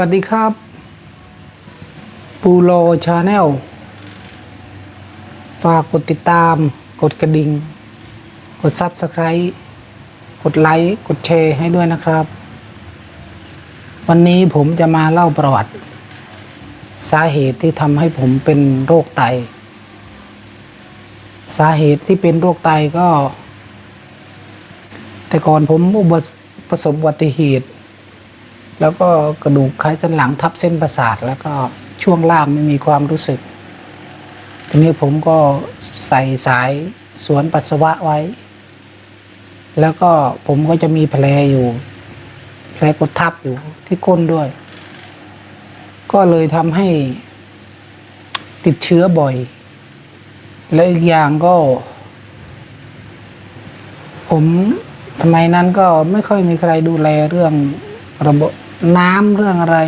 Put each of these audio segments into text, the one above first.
วัสดีครับ ปูโลชาแนล ฝากกดติดตาม กดกระดิ่ง กดซับสไคร b ์กดไลค์ กดแชร์ให้ด้วยนะครับ วันนี้ผมจะมาเล่าประวัติ สาเหตุที่ทำให้ผมเป็นโรคไต สาเหตุที่เป็นโรคไตก็ แต่ก่อนผมประสบอุบัติเหตุ แล้วก็กระดูกไขสันหลังทับเส้นประสาท แล้วก็ช่วงล่างไม่มีความรู้สึก ทีนี้ผมก็ใส่สายสวนปัสสาวะไว้ แล้วก็ผมก็จะมีแผลอยู่ แผลกดทับอยู่ที่ก้นด้วย ก็เลยทำให้ติดเชื้อบ่อย แล้วอีกอย่างก็ ผมทำไมนั้นก็ไม่ค่อยมีใครดูแลเรื่องระบบ น้ำเรื่องอะไร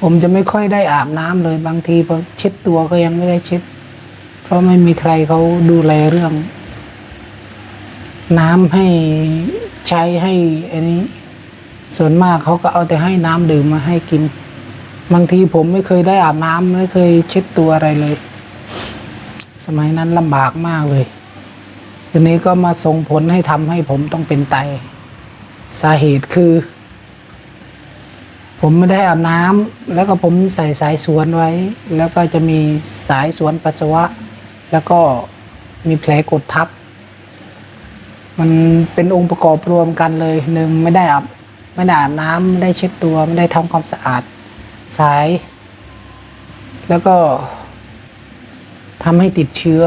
ผมจะไม่ค่อยได้อาบน้ำเลยบางทีพอเช็ดตัวก็ยังไม่ได้เช็ด เพราะไม่มีใครเขาดูแลเรื่อง น้ำให้ใช้ให้อันนี้ ส่วนมากเขาก็เอาแต่ให้น้ำดื่มมาให้กิน บางทีผมไม่เคยได้อาบน้ำไม่เคยเช็ดตัวอะไรเลย สมัยนั้นลำบากมากเลยทีนี้ก็มาส่งผลให้ทำให้ผมต้องเป็นไตสาเหตุคือ ผมไม่ได้อาบน้ำแล้วก็ผมใส่สายสวนไว้ แล้วก็จะมีสายสวนปัสสาวะ แล้วก็มีแผลกดทับ มันเป็นองค์ประกอบรวมกันเลยหนึ่งไม่ได้อาบไม่ได้อาบน้ำไม่ได้เช็ดตัวไม่ได้ทำความสะอาดสาย แล้วก็ทำให้ติดเชื้อ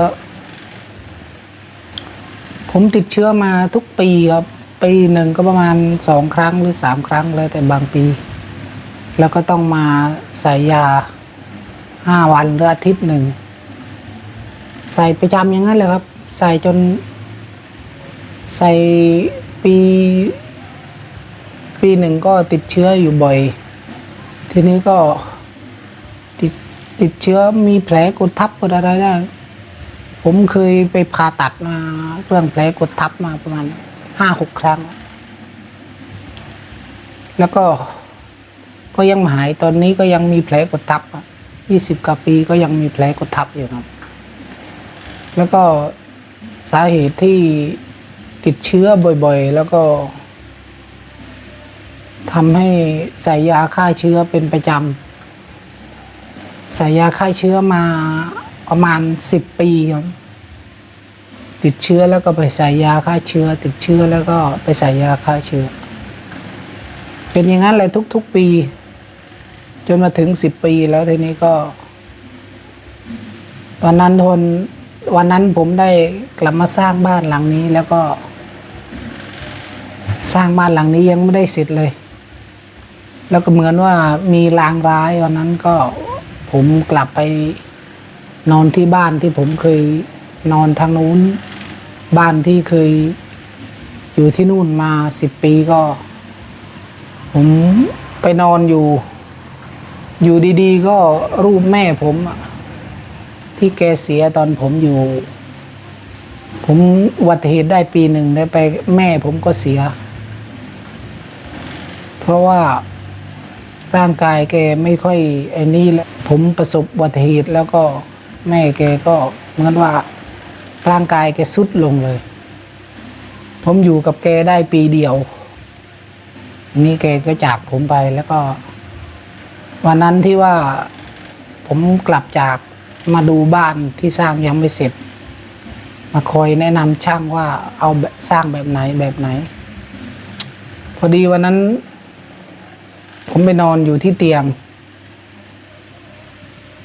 ผมติดเชื้อมาทุกปีครับ ปีหนึ่งก็ประมาณสองครั้งหรือสามครั้งแล้วแต่บางปี แล้วก็ต้องมาใส่ยาห้าวันหรืออาทิตย์หนึ่ง ใส่ประจำอย่างนั้นเลยครับ ใส่จน ใส่ปี ปีหนึ่งก็ติดเชื้ออยู่บ่อย ทีนี้ก็ติดติดเชื้อมีแผลกดทับกดอะไรได้ ผมเคยไปผ่าตัดมาเรื่องแผลกดทับมาประมาณห้าหกครั้ง แล้วก็ ก็ยังหายตอนนี้ก็ยังมีแผลกดทับยี่สิบกว่าปีก็ยังมีแผลกดทับอยู่ครับ แล้วก็สาเหตุที่ติดเชื้อบ่อยๆ แล้วก็ทำให้ใส่ยาฆ่าเชื้อเป็นประจำใส่ยาฆ่าเชื้อมาประมาณสิบปีครับติดเชื้อแล้วก็ไปใส่ยาฆ่าเชื้อ ติดเชื้อแล้วก็ไปใส่ยาฆ่าเชื้อ เป็นอย่างนั้นเลยทุก ๆ ปี จนมาถึงสิบปีแล้วทีนี้ก็ ตอนนั้นทนวันนั้นผมได้กลับมาสร้างบ้านหลังนี้ แล้วก็ สร้างบ้านหลังนี้ยังไม่ได้เสร็จเลย แล้วก็เหมือนว่ามีลางร้ายวันนั้นก็ผมกลับไปนอนที่บ้านที่ผมเคยนอนทางนู้น บ้านที่เคยอยู่ที่นู่นมาสิบปีก็ ผมไปนอนอยู่ อยู่ดีๆ ก็รูปแม่ผมที่แกเสียตอนผมอยู่ ผมอุบัติเหตุได้ปีหนึ่งได้ไปแม่ผมก็เสีย เพราะว่าร่างกายแกไม่ค่อยไอ้นี่แล้วผมประสบอุบัติเหตุแล้วก็แม่แกก็เหมือนว่าร่างกายแกสุดลงเลย ผมอยู่กับแกได้ปีเดียว นี่แกก็จากผมไปแล้วก็ วันนั้นที่ว่าผมกลับจากมาดูบ้านที่สร้างยังไม่เสร็จ มาคอยแนะนำช่างว่าเอาสร้างแบบไหนแบบไหน พอดีวันนั้น ผมไปนอนอยู่ที่เตียง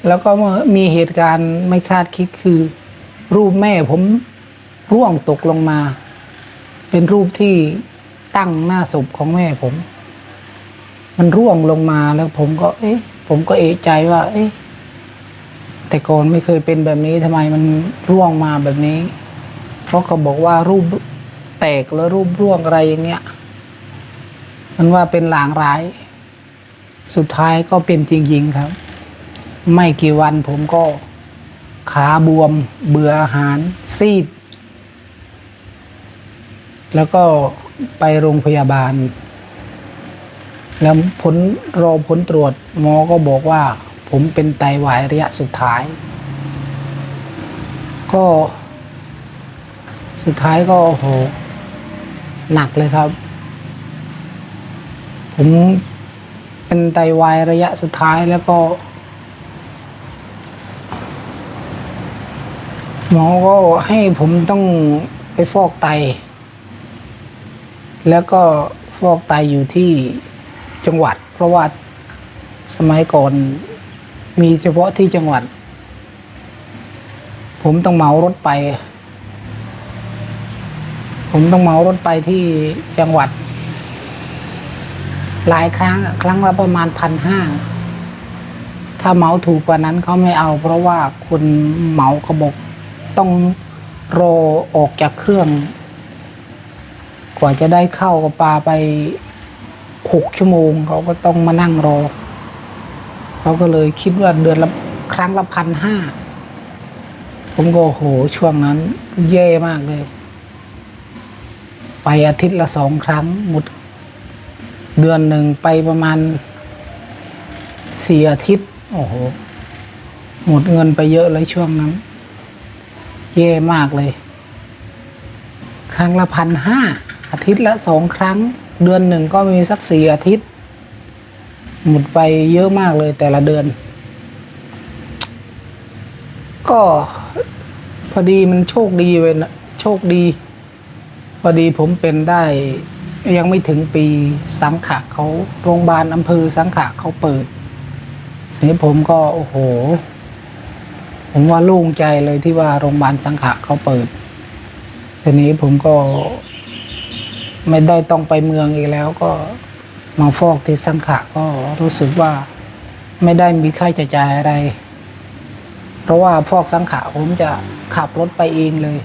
แล้วก็มีเหตุการณ์ไม่คาดคิดคือ รูปแม่ผมร่วงตกลงมา เป็นรูปที่ตั้งหน้าศพของแม่ผม มันร่วงลงมาแล้วผมก็ เอ๊ะ ผมก็เอะใจว่า เอ๊ะ แต่ก่อนไม่เคยเป็นแบบนี้ทำไมมันร่วงมาแบบนี้ เพราะเขาบอกว่ารูปแตกแล้วรูปร่วงอะไรอย่างเงี้ย มันว่าเป็นหลางร้าย สุดท้ายก็เป็นจริงๆครับ ไม่กี่วันผมก็ขาบวม เบื่ออาหาร ซีด แล้วก็ไปโรงพยาบาล แล้วผลรอผลตรวจหมอก็บอกว่า ผมเป็นไตวายระยะสุดท้าย ก็สุดท้ายก็โหหนักเลยครับ ผมเป็นไตวายระยะสุดท้ายแล้วก็หมอก็ให้ผมต้องไปฟอกไต แล้วก็ฟอกไตอยู่ที่ จังหวัด เพราะว่าสมัยก่อนมีเฉพาะที่จังหวัด ผมต้องเหมารถไป ผมต้องเหมารถไปที่จังหวัด หลายครั้ง ครั้งละประมาณพันห้าถ้าเหมาถูกกว่านั้นเขาไม่เอา เพราะว่าคนเหมาเขาบอกต้องรอออกจากเครื่อง กว่าจะได้เข้ากับปลาไป หกชั่วโมงเขาก็ต้องมานั่งรอ เขาก็เลยคิดว่าเดือนละครั้งละพันห้าผมก็โอ้โหช่วงนั้น แย่มากเลย ไปอาทิตย์ละสองครั้งหมด เดือนหนึ่งไปประมาณสี่อาทิตย์ โอ้โห หมดเงินไปเยอะเลยช่วงนั้น แย่มากเลย ครั้งละพันห้าอาทิตย์ละสองครั้ง เดือนหนึ่งก็มีสักสี่อาทิตย์ หมดไปเยอะมากเลยแต่ละเดือน ก็พอดีมันโชคดีเว้ยนะโชคดี พอดีผมเป็นได้ยังไม่ถึงปีสังขะเขาโรงพยาบาลอำเภอสังขะเขาเปิดนี้ผมก็โอ้โห ผมว่าโล่งใจเลยที่ว่าโรงพยาบาลสังขะเขาเปิดทีนี้ผมก็ ไม่ได้ต้องไปเมืองอีกแล้วก็มาฟอกที่สังขะก็รู้สึกว่าไม่ได้มีค่าใช้จ่ายอะไร เพราะว่าฟอกสังขะผมจะขับรถไปเองเลย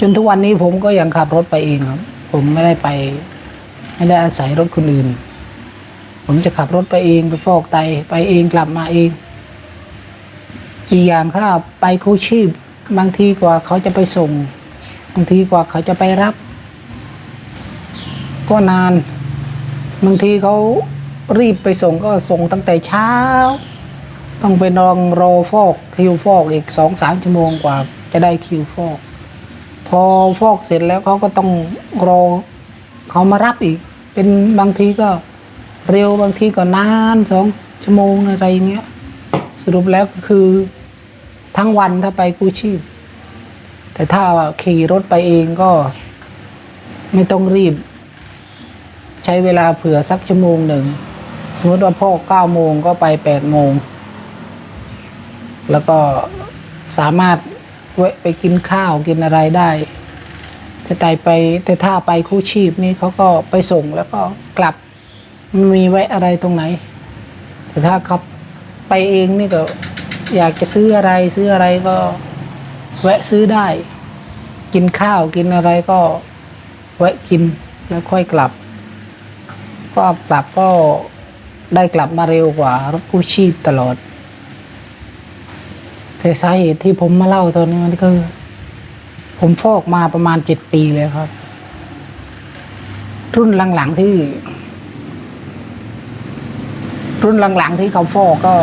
จนทุกวันนี้ผมก็ยังขับรถไปเองครับ ผมไม่ได้ไป ไม่ได้อาศัยรถคนอื่น ผมจะขับรถไปเองไปฟอกไตไปเองกลับมาเองอีกอย่างถ้าไปกู้ชีพ บางทีกว่าเขาจะไปส่ง บางทีกว่าเขาจะไปรับ ก็นาน บางทีเขารีบไปส่งก็ส่งตั้งแต่เช้า ต้องไปนองรอฟอกคิวฟอกอีกสองสามชั่วโมงกว่าจะได้คิวฟอก พอฟอกเสร็จแล้วเขาก็ต้องรอเขามารับอีก เป็นบางทีก็เร็วบางทีก็นานสองชั่วโมงอะไรเงี้ยสรุปแล้วก็คือทั้งวันถ้าไปกู้ชีพ แต่ถ้าขี่รถไปเองก็ไม่ต้องรีบ ช้เวลาเผื่อสักชั่วโมงหนึ่ง สมมติว่าพ่อเก้าโมงก็ไปแปดโมง แล้วก็สามารถแวะไปกินข้าวกินอะไรได้ แต่ไตไปแต่ถ้าไปคู่ชีพนี่เขาก็ไปส่งแล้วก็กลับไม่มีแวะอะไรตรงไหน แต่ถ้าเขาไปเองนี่ก็อยากจะซื้ออะไรซื้ออะไรก็แวะซื้อได้ กินข้าวกินอะไรก็แวะกินแล้วค่อยกลับ ก็กลับก็ได้กลับมาเร็วกว่ารถกู้ชีพตลอด แต่สาเหตุที่ผมมาเล่าตอนนี้มันคือ ผมฟอกมาประมาณเจ็ดปีเลยครับ รุ่นหลังๆที่ รุ่นหลังๆที่เขาฟอกก็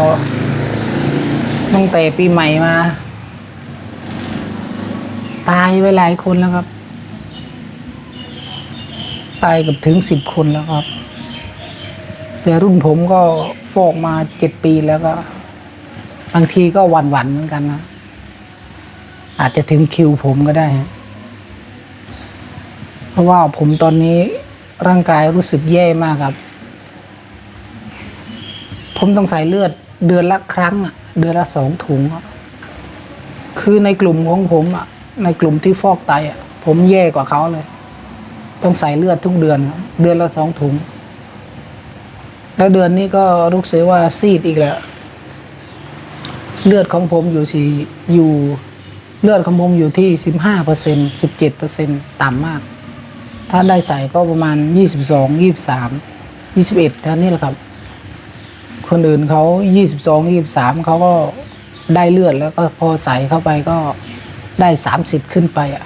ตั้งแต่ปีใหม่มา ตายไปหลายคนแล้วครับ ตายเกับถึงสิบคนแล้วครับ แต่รุ่นผมก็ฟอกมาเจ็ดปีแล้วก็บางทีก็หวั่นหวันๆเหมือนกันนะอาจจะถึงคิวผมก็ได้ฮะเพราะว่าผมตอนนี้ร่างกายรู้สึกแย่มากครับ ผมต้องใส่เลือดเดือนละครั้งเดือนละสองถุง คือในกลุ่มของผมอะในกลุ่มที่ฟอกไตอะผมแย่กว่าเขาเลย ต้องใส่เลือดทุกเดือน เดือนละสองถุง แล้วเดือนนี้ก็รู้สึกว่าซีดอีกแล้ว เลือดของผมอยู่สี่อยู่ เลือดของผมอยู่ที่สิบห้าเปอร์เซ็นสิบเจ็ดเปอร์เซ็นต่ำมาก ถ้าได้ใส่ก็ประมาณยี่สิบสองยี่สามยี่สิบเอ็ดท่านี้แหละครับ คนอื่นเขายี่สิบสองยี่สามเขาก็ได้เลือดแล้วก็พอใส่เข้าไปก็ได้สามสิบขึ้นไปอะ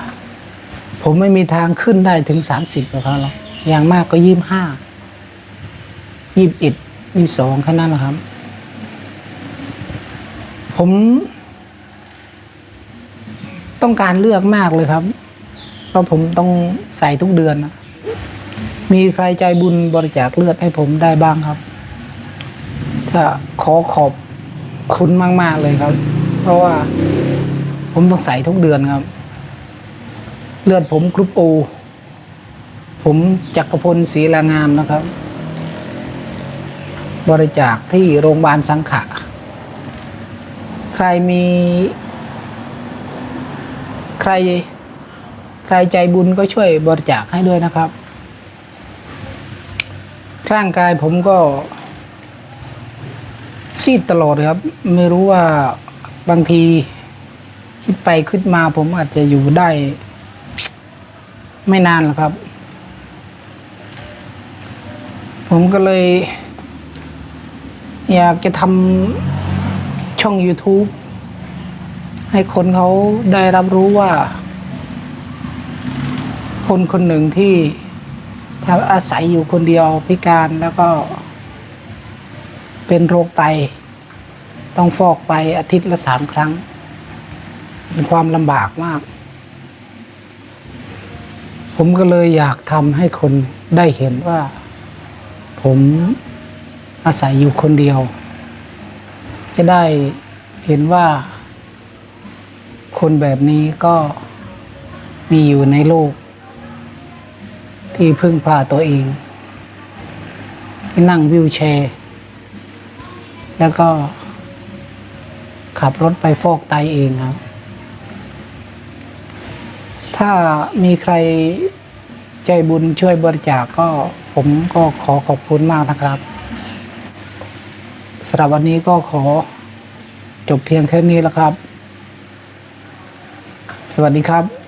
ผมไม่มีทางขึ้นได้ถึงสามสิบกับเขาหรอกอย่างมากก็ยี่ห้า ยี่สิบเอ็ดยี่สองแค่นั้นแหละครับ ผม ต้องการเลือกมากเลยครับ เพราะผมต้องใส่ทุกเดือนนะมีใครใจบุญบริจาคเลือดให้ผมได้บ้างครับ ถ้าขอขอบคุณมาก ๆ เลยครับ เพราะว่าผมต้องใส่ทุกเดือนครับ เลือดผมกรุ๊ปโอผมจักรพลศรีลางามนะครับ บริจาคที่โรงพยาบาลสังขะ ใครมี ใคร ใครใจบุญก็ช่วยบริจาคให้ด้วยนะครับ ร่างกายผมก็ ซีดตลอดเลยครับ ไม่รู้ว่าบางทีคิดไปคิดมาผมอาจจะอยู่ได้ ไม่นานหรอกครับ ผมก็เลย อยากจะทำช่อง YouTube ให้คนเขาได้รับรู้ว่า คนคนหนึ่งที่ถ้าอาศัยอยู่คนเดียวพิการแล้วก็ เป็นโรคไต ต้องฟอกไปอาทิตย์ละสามครั้ง เป็นความลำบากมาก ผมก็เลยอยากทำให้คนได้เห็นว่า ผม อาศัยอยู่คนเดียว จะได้เห็นว่า คนแบบนี้ก็มีอยู่ในโลก ที่พึ่งพาตัวเอง ที่นั่งวิวแชร์ แล้วก็ขับรถไปฟอกไตเองครับ ถ้ามีใครใจบุญช่วยบริจาคก็ผมก็ขอขอบคุณมากนะครับ สำหรับวันนี้ก็ขอจบเพียงแค่นี้แล้วครับ สวัสดีครับ